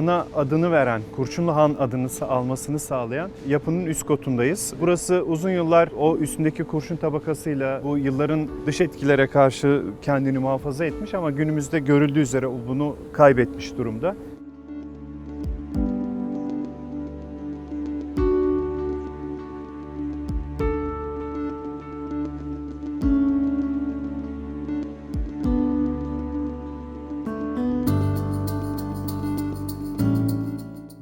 Han'a adını veren, Kurşunlu Han adını almasını sağlayan yapının üst kotundayız. Burası uzun yıllar o üstündeki kurşun tabakasıyla bu yılların dış etkilere karşı kendini muhafaza etmiş ama günümüzde görüldüğü üzere bunu kaybetmiş durumda.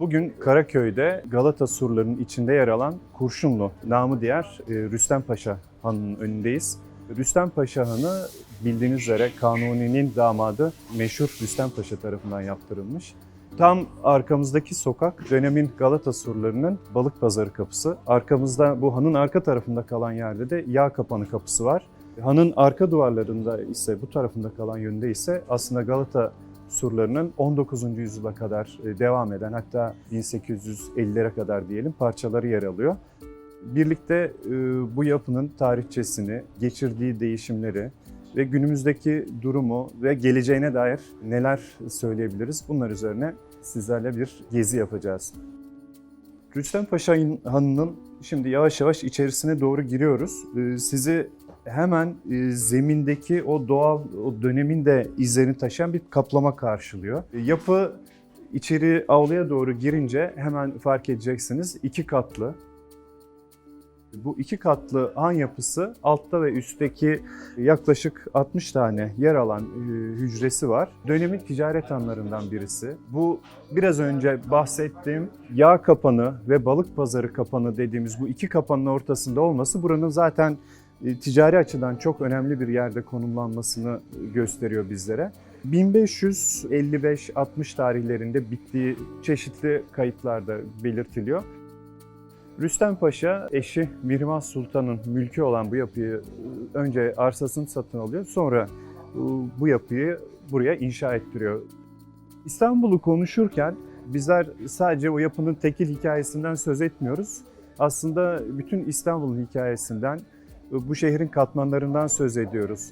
Bugün Karaköy'de Galata surlarının içinde yer alan Kurşunlu, namı diğer e, Rüstem Paşa Hanı'nın önündeyiz. Rüstem Paşa Hanı bildiğiniz üzere Kanuni'nin damadı meşhur Rüstem Paşa tarafından yaptırılmış. Tam arkamızdaki sokak dönemin Galata surlarının balık pazarı kapısı. Arkamızda bu hanın arka tarafında kalan yerde de yağ kapanı kapısı var. Hanın arka duvarlarında ise bu tarafında kalan yönde ise aslında Galata surlarının 19. yüzyıla kadar e, devam eden hatta 1850'lere kadar diyelim parçaları yer alıyor. Birlikte e, bu yapının tarihçesini, geçirdiği değişimleri ve günümüzdeki durumu ve geleceğine dair neler söyleyebiliriz bunlar üzerine sizlerle bir gezi yapacağız. Rüstem Paşa Hanı'nın şimdi yavaş yavaş içerisine doğru giriyoruz. E, Sizi hemen e, zemindeki o doğal o dönemin de izlerini taşıyan bir kaplama karşılıyor. E, Yapı içeri avluya doğru girince hemen fark edeceksiniz iki katlı. Bu iki katlı han yapısı altta ve üstteki yaklaşık 60 tane yer alan e, hücresi var. Dönemin ticaret hanlarından birisi. Bu biraz önce bahsettiğim yağ kapanı ve balık pazarı kapanı dediğimiz bu iki kapanın ortasında olması buranın zaten ticari açıdan çok önemli bir yerde konumlanmasını gösteriyor bizlere. 1555-60 tarihlerinde bittiği çeşitli kayıtlarda belirtiliyor. Rüstem Paşa eşi Mihrimah Sultan'ın mülkü olan bu yapıyı e, önce arsasını satın alıyor sonra e, bu yapıyı buraya inşa ettiriyor. İstanbul'u konuşurken bizler sadece o yapının tekil hikayesinden söz etmiyoruz. Aslında bütün İstanbul'un hikayesinden, e, bu şehrin katmanlarından söz ediyoruz.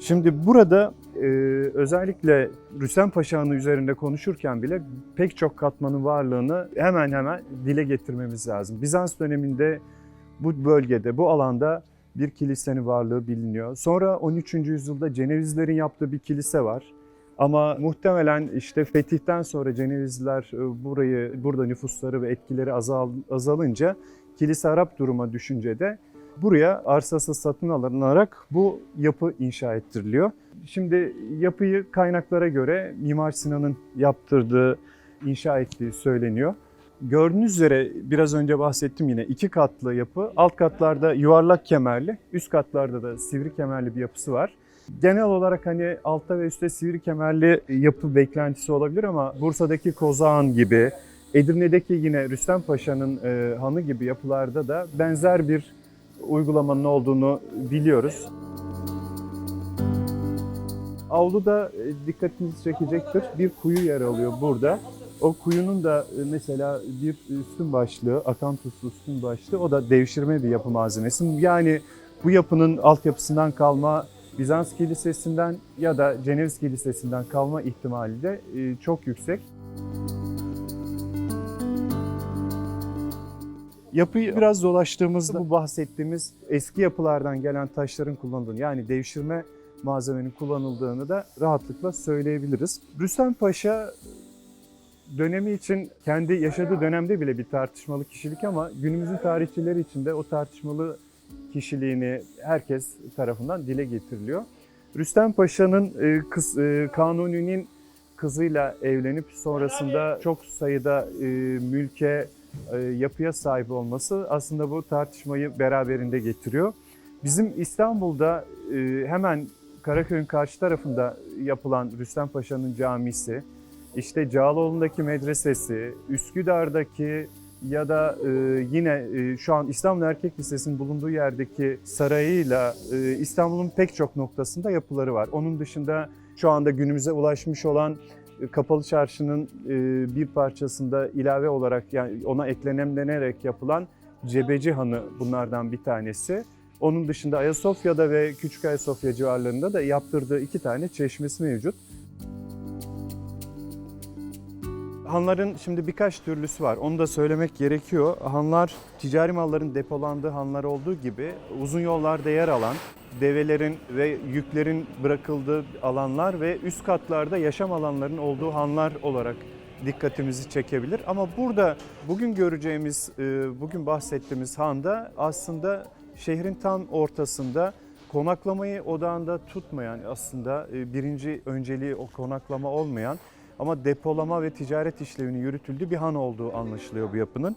Şimdi burada e, özellikle Rüstem Paşa Hanı üzerinde konuşurken bile pek çok katmanın varlığını hemen hemen dile getirmemiz lazım. Bizans döneminde bu bölgede, bu alanda bir kilisenin varlığı biliniyor. Sonra 13. yüzyılda Cenevizlerin yaptığı bir kilise var. Ama muhtemelen işte fetihten sonra Cenevizliler e, burayı, burada nüfusları ve etkileri azal, azalınca kilise Arap duruma düşünce de buraya arsası satın alınarak bu yapı inşa ettiriliyor. Şimdi yapıyı kaynaklara göre Mimar Sinan'ın yaptırdığı, inşa ettiği söyleniyor. Gördüğünüz üzere biraz önce bahsettim yine iki katlı yapı. Alt katlarda yuvarlak kemerli, üst katlarda da sivri kemerli bir yapısı var. Genel olarak hani altta ve üstte sivri kemerli yapı beklentisi olabilir ama Bursa'daki Kozağan gibi, Edirne'deki yine Rüstem Paşa'nın e, hanı gibi yapılarda da benzer bir uygulamanın olduğunu biliyoruz. Avluda e, dikkatinizi çekecektir. Bir kuyu yer alıyor burada. O kuyunun da e, mesela bir üstün başlığı, akan tuzlu üstün başlığı o da devşirme bir yapı malzemesi. Yani bu yapının altyapısından kalma Bizans kilisesinden ya da Ceneviz kilisesinden kalma ihtimali de e, çok yüksek. Yapıyı biraz dolaştığımızda bu bahsettiğimiz eski yapılardan gelen taşların kullanıldığını yani devşirme malzemenin kullanıldığını da rahatlıkla söyleyebiliriz. Rüstem Paşa dönemi için kendi yaşadığı dönemde bile bir tartışmalı kişilik ama günümüzün tarihçileri için de o tartışmalı kişiliğini herkes tarafından dile getiriliyor. Rüstem Paşa'nın e, kız, e, Kanuni'nin kızıyla evlenip sonrasında çok sayıda e, mülke, yapıya sahip olması aslında bu tartışmayı beraberinde getiriyor. Bizim İstanbul'da e, hemen Karaköy'ün karşı tarafında yapılan Rüstem Paşa'nın camisi, işte Cağaloğlu'ndaki medresesi, Üsküdar'daki ya da e, yine e, şu an İstanbul Erkek Lisesi'nin bulunduğu yerdeki sarayıyla e, İstanbul'un pek çok noktasında yapıları var. Onun dışında şu anda günümüze ulaşmış olan e, Kapalı Çarşı'nın e, bir parçasında ilave olarak yani ona eklenemlenerek yapılan Cebeci Hanı bunlardan bir tanesi. Onun dışında Ayasofya'da ve Küçük Ayasofya civarlarında da yaptırdığı iki tane çeşmesi mevcut. Hanların şimdi birkaç türlüsü var. Onu da söylemek gerekiyor. Hanlar ticari malların depolandığı hanlar olduğu gibi uzun yollarda yer alan develerin ve yüklerin bırakıldığı alanlar ve üst katlarda yaşam alanlarının olduğu hanlar olarak dikkatimizi çekebilir. Ama burada bugün göreceğimiz, e, bugün bahsettiğimiz handa aslında şehrin tam ortasında konaklamayı odağında tutmayan aslında e, birinci önceliği o konaklama olmayan ama depolama ve ticaret işlevini yürütüldüğü bir han olduğu anlaşılıyor bu yapının.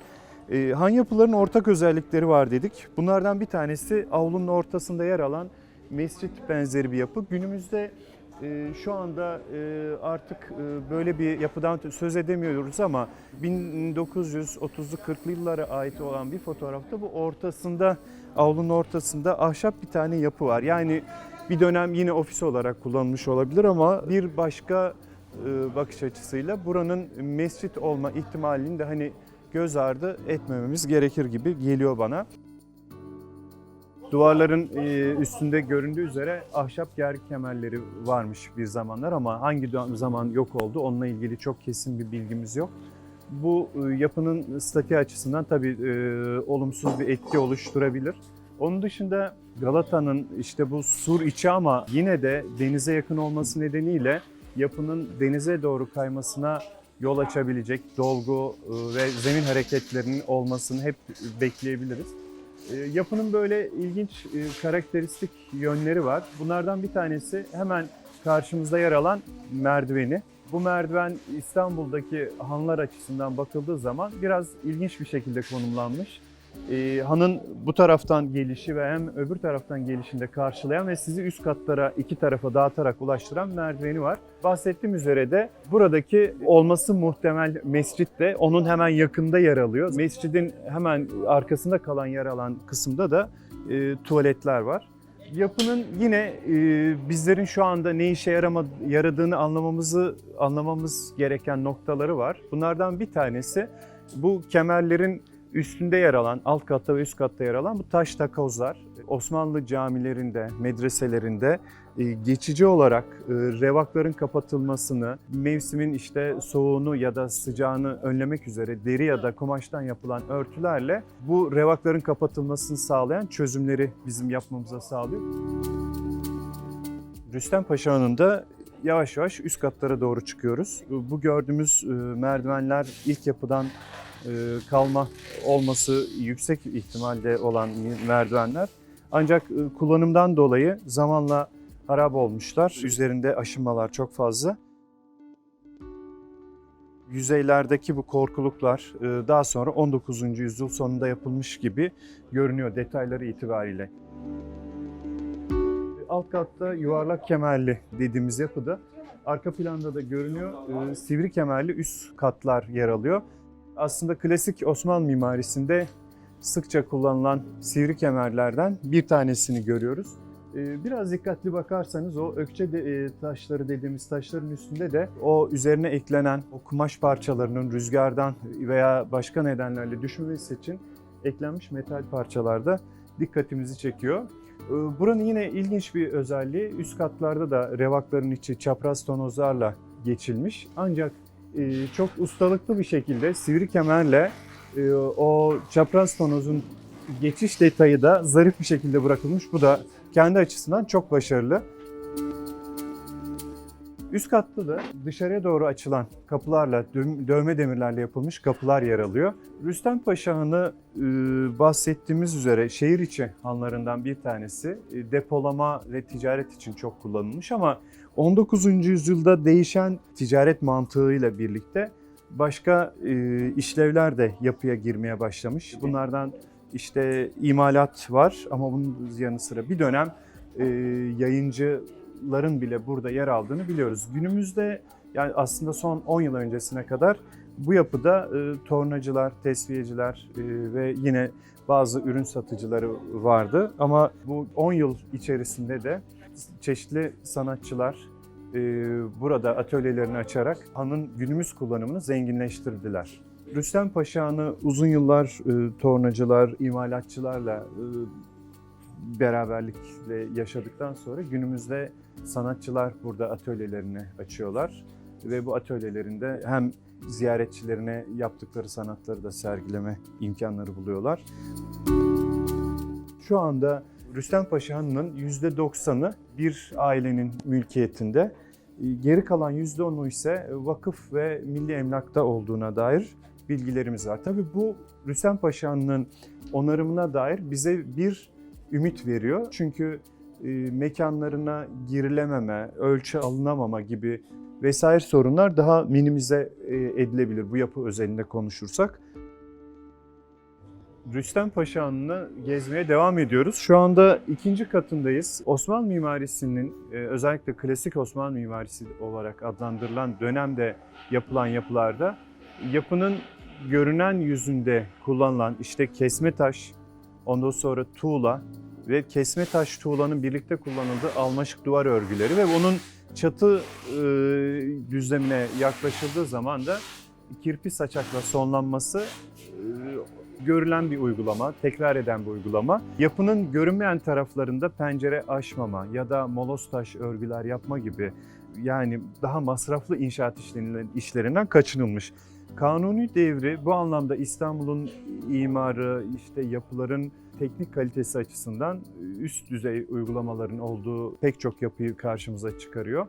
E, Han yapılarının ortak özellikleri var dedik. Bunlardan bir tanesi avlunun ortasında yer alan mescit benzeri bir yapı. Günümüzde e, şu anda e, artık e, böyle bir yapıdan söz edemiyoruz ama 1930'lu 40'lı yıllara ait olan bir fotoğrafta bu ortasında avlunun ortasında ahşap bir tane yapı var. Yani bir dönem yine ofis olarak kullanılmış olabilir ama bir başka bakış açısıyla buranın mescit olma ihtimalini de hani göz ardı etmememiz gerekir gibi geliyor bana. Duvarların e, üstünde göründüğü üzere ahşap ger kemerleri varmış bir zamanlar ama hangi zaman yok oldu onunla ilgili çok kesin bir bilgimiz yok. Bu e, yapının statiği açısından tabii e, olumsuz bir etki oluşturabilir. Onun dışında Galata'nın işte bu sur içi ama yine de denize yakın olması nedeniyle yapının denize doğru kaymasına yol açabilecek dolgu e, ve zemin hareketlerinin olmasını hep bekleyebiliriz. E, Yapının böyle ilginç e, karakteristik yönleri var. Bunlardan bir tanesi hemen karşımızda yer alan merdiveni. Bu merdiven İstanbul'daki hanlar açısından bakıldığı zaman biraz ilginç bir şekilde konumlanmış. E, hanın bu taraftan gelişi ve hem öbür taraftan gelişinde karşılayan ve sizi üst katlara iki tarafa dağıtarak ulaştıran merdiveni var. Bahsettiğim üzere de buradaki olması muhtemel mescit de onun hemen yakında yer alıyor. Mescidin hemen arkasında kalan yer alan kısımda da e, tuvaletler var. Yapının yine e, bizlerin şu anda ne işe yarama, yaradığını anlamamızı anlamamız gereken noktaları var. Bunlardan bir tanesi bu kemerlerin üstünde yer alan, alt katta ve üst katta yer alan bu taş takozlar. Osmanlı camilerinde, medreselerinde e, geçici olarak e, revakların kapatılmasını, mevsimin işte soğuğunu ya da sıcağını önlemek üzere deri ya da kumaştan yapılan örtülerle bu revakların kapatılmasını sağlayan çözümleri bizim yapmamıza sağlıyor. Rüstem Paşa Hanı'nda yavaş yavaş üst katlara doğru çıkıyoruz. Bu gördüğümüz e, merdivenler ilk yapıdan e, kalma olması yüksek ihtimalde olan merdivenler. Ancak e, kullanımdan dolayı zamanla harap olmuşlar. Üzerinde aşınmalar çok fazla. Yüzeylerdeki bu korkuluklar e, daha sonra 19. yüzyıl sonunda yapılmış gibi görünüyor detayları itibariyle. Alt katta yuvarlak kemerli dediğimiz yapıda arka planda da görünüyor. e, Sivri kemerli üst katlar yer alıyor. Aslında klasik Osmanlı mimarisinde sıkça kullanılan sivri kemerlerden bir tanesini görüyoruz. Ee, Biraz dikkatli bakarsanız o ökçe e, taşları dediğimiz taşların üstünde de o üzerine eklenen o kumaş parçalarının rüzgardan veya başka nedenlerle düşmemesi için eklenmiş metal parçalarda dikkatimizi çekiyor. Ee, Buranın yine ilginç bir özelliği üst katlarda da revakların içi çapraz tonozlarla geçilmiş. Ancak çok ustalıklı bir şekilde sivri kemerle e, o çapraz tonozun geçiş detayı da zarif bir şekilde bırakılmış. Bu da kendi açısından çok başarılı. Üst katta da dışarıya doğru açılan kapılarla, dö- dövme demirlerle yapılmış kapılar yer alıyor. Rüstem Paşa e, bahsettiğimiz üzere şehir içi hanlarından bir tanesi. E, Depolama ve ticaret için çok kullanılmış ama 19. yüzyılda değişen ticaret mantığıyla birlikte başka e, işlevler de yapıya girmeye başlamış. Bunlardan işte imalat var ama bunun yanı sıra bir dönem e, yayıncıların bile burada yer aldığını biliyoruz. Günümüzde yani aslında son 10 yıl öncesine kadar bu yapıda e, tornacılar, tesviyeciler e, ve yine bazı ürün satıcıları vardı. Ama bu 10 yıl içerisinde de çeşitli sanatçılar e, burada atölyelerini açarak hanın günümüz kullanımını zenginleştirdiler. Rüstem Paşa Hanı uzun yıllar e, tornacılar, imalatçılarla e, beraberlikle yaşadıktan sonra günümüzde sanatçılar burada atölyelerini açıyorlar ve bu atölyelerinde hem ziyaretçilerine yaptıkları sanatları da sergileme imkanları buluyorlar. Şu anda Rüstem Paşa Hanı'nın %90'ı bir ailenin mülkiyetinde. E, Geri kalan %10'u ise vakıf ve milli emlakta olduğuna dair bilgilerimiz var. Tabii bu Rüstem Paşa Hanı'nın onarımına dair bize bir ümit veriyor. Çünkü e, mekanlarına girilememe, ölçü alınamama gibi vesaire sorunlar daha minimize e, edilebilir bu yapı özelinde konuşursak. Rüstem Paşa Hanı'nı gezmeye devam ediyoruz. Şu anda ikinci katındayız. Osmanlı mimarisinin e, özellikle klasik Osmanlı mimarisi olarak adlandırılan dönemde yapılan yapılarda yapının görünen yüzünde kullanılan işte kesme taş, ondan sonra tuğla ve kesme taş tuğlanın birlikte kullanıldığı almaşık duvar örgüleri ve bunun çatı e, düzlemine yaklaşıldığı zaman da kirpi saçakla sonlanması görülen bir uygulama, tekrar eden bir uygulama. Yapının görünmeyen taraflarında pencere açmama ya da molos taş örgüler yapma gibi yani daha masraflı inşaat işlerinden kaçınılmış. Kanuni devri bu anlamda İstanbul'un imarı, işte yapıların teknik kalitesi açısından üst düzey uygulamaların olduğu pek çok yapıyı karşımıza çıkarıyor.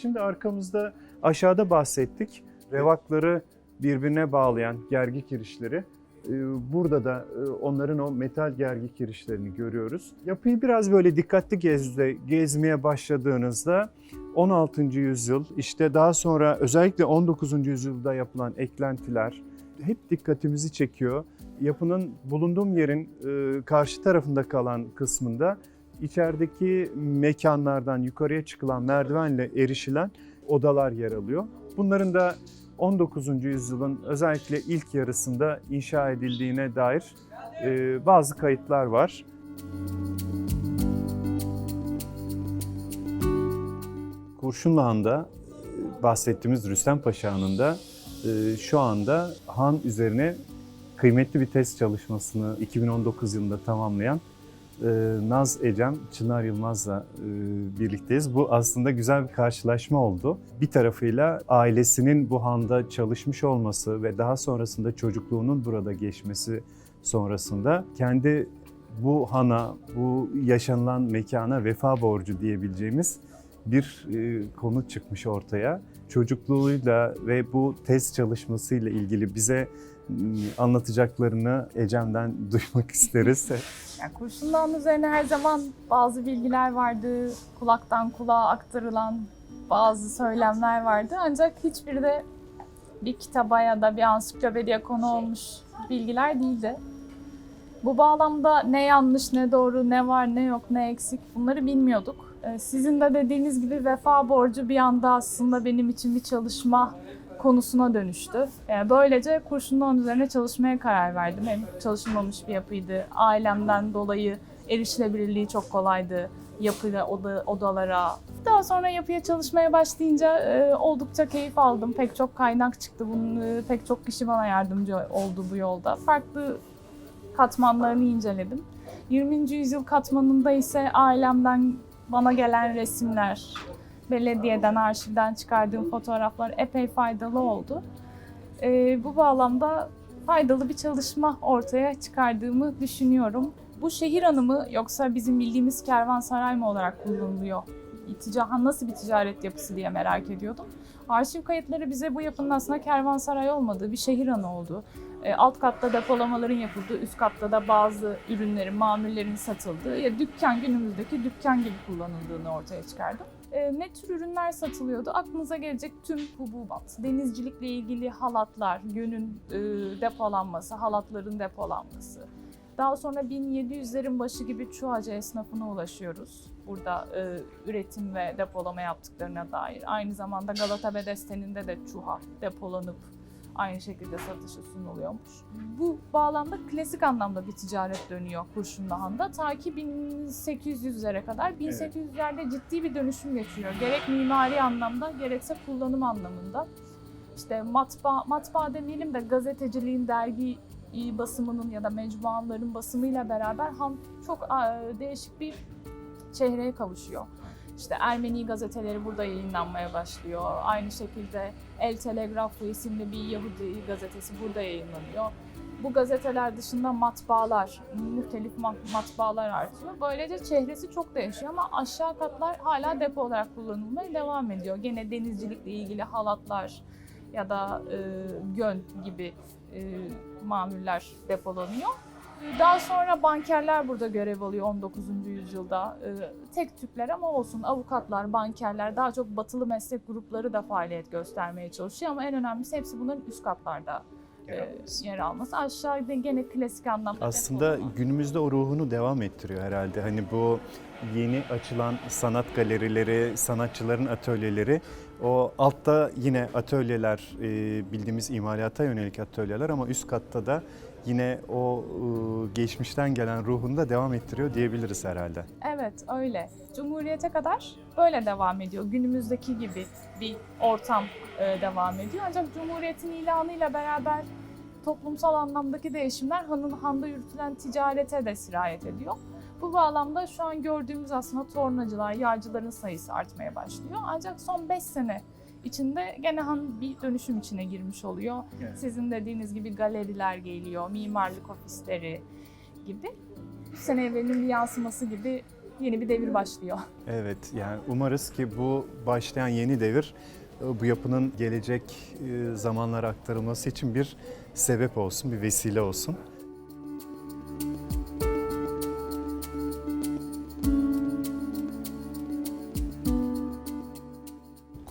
Şimdi arkamızda aşağıda bahsettik. Revakları birbirine bağlayan gergi kirişleri. Ee, Burada da e, onların o metal gergi kirişlerini görüyoruz. Yapıyı biraz böyle dikkatli gezde, gezmeye başladığınızda 16. yüzyıl, işte daha sonra özellikle 19. yüzyılda yapılan eklentiler hep dikkatimizi çekiyor. Yapının bulunduğum yerin e, karşı tarafında kalan kısmında içerideki mekanlardan yukarıya çıkılan merdivenle erişilen odalar yer alıyor. Bunların da 19. yüzyılın özellikle ilk yarısında inşa edildiğine dair e, bazı kayıtlar var. Kurşunlu Han'da e, bahsettiğimiz Rüstem Paşa Hanı'nda e, şu anda Han üzerine kıymetli bir test çalışmasını 2019 yılında tamamlayan Naz Ecem, Çınar Yılmaz'la e, birlikteyiz. Bu aslında güzel bir karşılaşma oldu. Bir tarafıyla ailesinin bu handa çalışmış olması ve daha sonrasında çocukluğunun burada geçmesi sonrasında kendi bu hana, bu yaşanılan mekana vefa borcu diyebileceğimiz bir e, konu çıkmış ortaya. Çocukluğuyla ve bu test çalışmasıyla ilgili bize anlatacaklarını Ecem'den duymak isteriz. Yani kurşun dağının üzerine her zaman bazı bilgiler vardı, kulaktan kulağa aktarılan bazı söylemler vardı. Ancak hiçbiri de bir kitaba ya da bir ansiklopediye konu olmuş bilgiler değildi. Bu bağlamda ne yanlış, ne doğru, ne var, ne yok, ne eksik bunları bilmiyorduk. Ee, Sizin de dediğiniz gibi vefa borcu bir anda aslında benim için bir çalışma konusuna dönüştü. Ee, Böylece kurşunluğun üzerine çalışmaya karar verdim. Hem çalışılmamış bir yapıydı. Ailemden dolayı erişilebilirliği çok kolaydı. Yapıyla oda, odalara. Daha sonra yapıya çalışmaya başlayınca e, oldukça keyif aldım. Pek çok kaynak çıktı. Bunun e, pek çok kişi bana yardımcı oldu bu yolda. Farklı katmanlarını inceledim. 20. yüzyıl katmanında ise ailemden bana gelen resimler, belediyeden, arşivden çıkardığım fotoğraflar epey faydalı oldu. Ee, bu bağlamda faydalı bir çalışma ortaya çıkardığımı düşünüyorum. Bu şehir anı mı yoksa bizim bildiğimiz kervansaray mı olarak kullanılıyor? İtica, nasıl bir ticaret yapısı diye merak ediyordum. Arşiv kayıtları bize bu yapının aslında kervansaray olmadığı, bir şehir anı olduğu, e, alt katta depolamaların yapıldığı, üst katta da bazı ürünlerin, mamullerin satıldığı, ya dükkan günümüzdeki dükkan gibi kullanıldığını ortaya çıkardım. E, ne tür ürünler satılıyordu? Aklınıza gelecek tüm hububat, denizcilikle ilgili halatlar, yünün e, depolanması, halatların depolanması. Daha sonra 1700'lerin başı gibi çuhacı esnafına ulaşıyoruz. Burada e, üretim ve depolama yaptıklarına dair. Aynı zamanda Galata Bedesten'inde de çuha depolanıp aynı şekilde satışa sunuluyormuş. Bu bağlamda klasik anlamda bir ticaret dönüyor Kurşunluhan'da. Ta ki 1800'lere kadar. 1800'lerde ciddi bir dönüşüm geçiyor. Gerek mimari anlamda gerekse kullanım anlamında. İşte matbaa, matbaa demeyelim de gazeteciliğin, dergi basımının ya da mecmuaların basımıyla beraber Han çok değişik bir çehreye kavuşuyor. İşte Ermeni gazeteleri burada yayınlanmaya başlıyor. Aynı şekilde El Telegrafı isimli bir Yahudi gazetesi burada yayınlanıyor. Bu gazeteler dışında matbaalar, muhtelif ma- matbaalar artıyor. Böylece çehresi çok değişiyor ama aşağı katlar hala depo olarak kullanılmaya devam ediyor. Gene denizcilikle ilgili halatlar ya da e, gön gibi e, mamuller depolanıyor. Daha sonra bankerler burada görev alıyor 19. yüzyılda. Ee, tek tükler ama olsun avukatlar, bankerler, daha çok batılı meslek grupları da faaliyet göstermeye çalışıyor ama en önemlisi hepsi bunların üst katlarda e, yer alması. Aşağıda gene klasik anlamda Aslında günümüzde o ruhunu devam ettiriyor herhalde. Hani bu yeni açılan sanat galerileri, sanatçıların atölyeleri, o altta yine atölyeler, e, bildiğimiz imalata yönelik atölyeler ama üst katta da yine o e, geçmişten gelen ruhunu da devam ettiriyor diyebiliriz herhalde. Evet öyle. Cumhuriyete kadar böyle devam ediyor. Günümüzdeki gibi bir ortam e, devam ediyor. Ancak Cumhuriyet'in ilanıyla beraber toplumsal anlamdaki değişimler hanın handa yürütülen ticarete de sirayet ediyor. Bu bağlamda şu an gördüğümüz aslında tornacılar, yağcıların sayısı artmaya başlıyor. Ancak son 5 sene içinde gene han bir dönüşüm içine girmiş oluyor. Evet. Sizin dediğiniz gibi galeriler geliyor, mimarlık ofisleri gibi. Bu sene evvelinin bir yansıması gibi yeni bir devir başlıyor. Evet, yani umarız ki bu başlayan yeni devir e, bu yapının gelecek e, zamanlara aktarılması için bir sebep olsun, bir vesile olsun.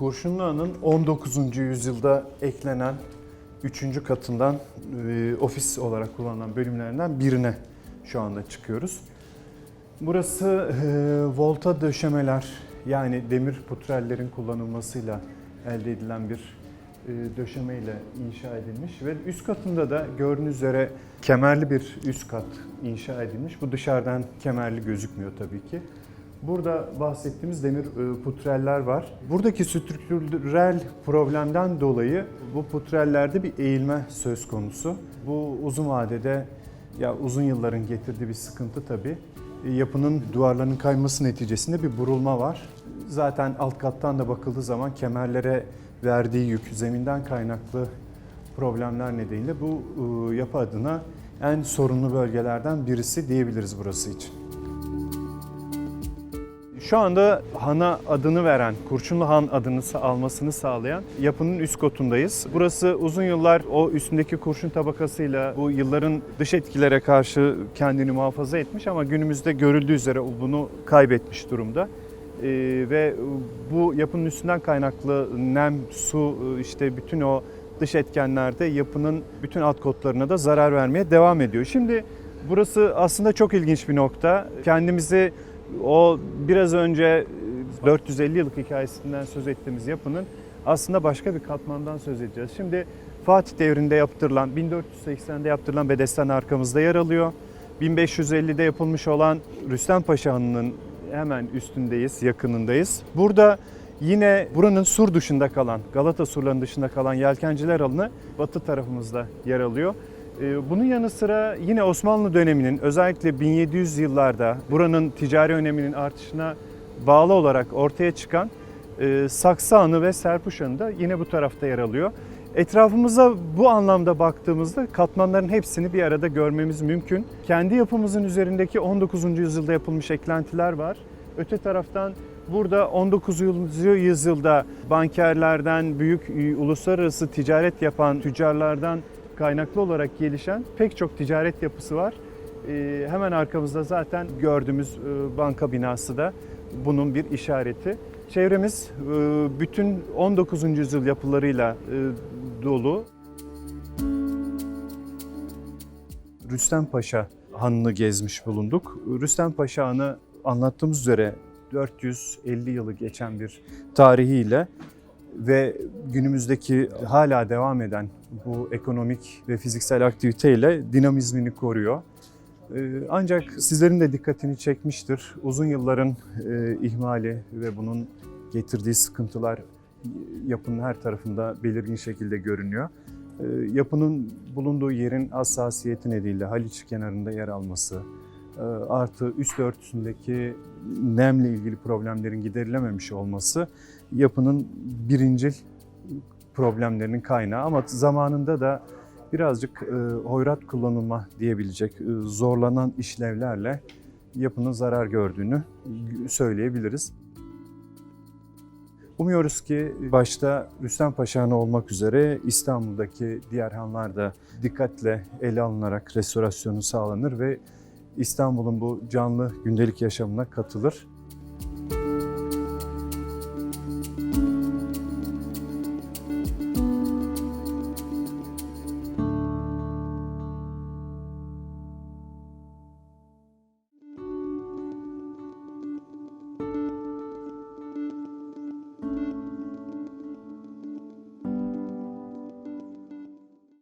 Kurşunlu Han'ın 19. yüzyılda eklenen 3. katından e, ofis olarak kullanılan bölümlerinden birine şu anda çıkıyoruz. Burası e, volta döşemeler yani demir putrellerin kullanılmasıyla elde edilen bir e, döşemeyle inşa edilmiş ve üst katında da gördüğünüz üzere kemerli bir üst kat inşa edilmiş. Bu dışarıdan kemerli gözükmüyor tabii ki. Burada bahsettiğimiz demir e, putreller var. Buradaki strüktürel problemden dolayı bu putrellerde bir eğilme söz konusu. Bu uzun vadede ya uzun yılların getirdiği bir sıkıntı tabii. E, Yapının duvarlarının kayması neticesinde bir burulma var. Zaten alt kattan da bakıldığı zaman kemerlere verdiği yük, zeminden kaynaklı problemler nedeniyle bu e, yapı adına en sorunlu bölgelerden birisi diyebiliriz burası için. Şu anda Han'a adını veren, Kurşunlu Han adını almasını sağlayan yapının üst kotundayız. Burası uzun yıllar o üstündeki kurşun tabakasıyla bu yılların dış etkilere karşı kendini muhafaza etmiş ama günümüzde görüldüğü üzere bunu kaybetmiş durumda. Ee, ve bu yapının üstünden kaynaklı nem, su, işte bütün o dış etkenlerde yapının bütün alt kotlarına da zarar vermeye devam ediyor. Şimdi burası aslında çok ilginç bir nokta. Kendimizi o biraz önce e, 450 yıllık hikayesinden söz ettiğimiz yapının aslında başka bir katmandan söz edeceğiz. Şimdi Fatih devrinde yaptırılan, 1480'de yaptırılan Bedesten arkamızda yer alıyor. 1550'de yapılmış olan Rüstem Paşa Hanı'nın hemen üstündeyiz, yakınındayız. Burada yine buranın sur dışında kalan, Galata surlarının dışında kalan yelkenciler alanı batı tarafımızda yer alıyor. Ee, Bunun yanı sıra yine Osmanlı döneminin özellikle 1700 yıllarda buranın ticari öneminin artışına bağlı olarak ortaya çıkan e, Saksı Hanı ve Serpuş Hanı da yine bu tarafta yer alıyor. Etrafımıza bu anlamda baktığımızda katmanların hepsini bir arada görmemiz mümkün. Kendi yapımızın üzerindeki 19. yüzyılda yapılmış eklentiler var. Öte taraftan burada 19. yüzyılda bankerlerden, büyük e, uluslararası ticaret yapan tüccarlardan kaynaklı olarak gelişen pek çok ticaret yapısı var. Ee, hemen arkamızda zaten gördüğümüz e, banka binası da bunun bir işareti. Çevremiz e, bütün 19. yüzyıl yapılarıyla e, dolu. Rüstem Paşa Hanı'nı gezmiş bulunduk. Rüstem Paşa Hanı anlattığımız üzere 450 yılı geçen bir tarihiyle ve günümüzdeki hala devam eden bu ekonomik ve fiziksel aktiviteyle dinamizmini koruyor. Ee, Ancak sizlerin de dikkatini çekmiştir. Uzun yılların e, ihmali ve bunun getirdiği sıkıntılar yapının her tarafında belirgin şekilde görünüyor. Ee, Yapının bulunduğu yerin hassasiyeti nedeniyle Haliç kenarında yer alması, e, artı üst örtüsündeki nemle ilgili problemlerin giderilememiş olması yapının birincil problemlerinin kaynağı ama zamanında da birazcık e, hoyrat kullanılma diyebilecek e, zorlanan işlevlerle yapının zarar gördüğünü söyleyebiliriz. Umuyoruz ki başta Rüstem Paşa Hanı olmak üzere İstanbul'daki diğer hanlar da dikkatle ele alınarak restorasyonu sağlanır ve İstanbul'un bu canlı gündelik yaşamına katılır.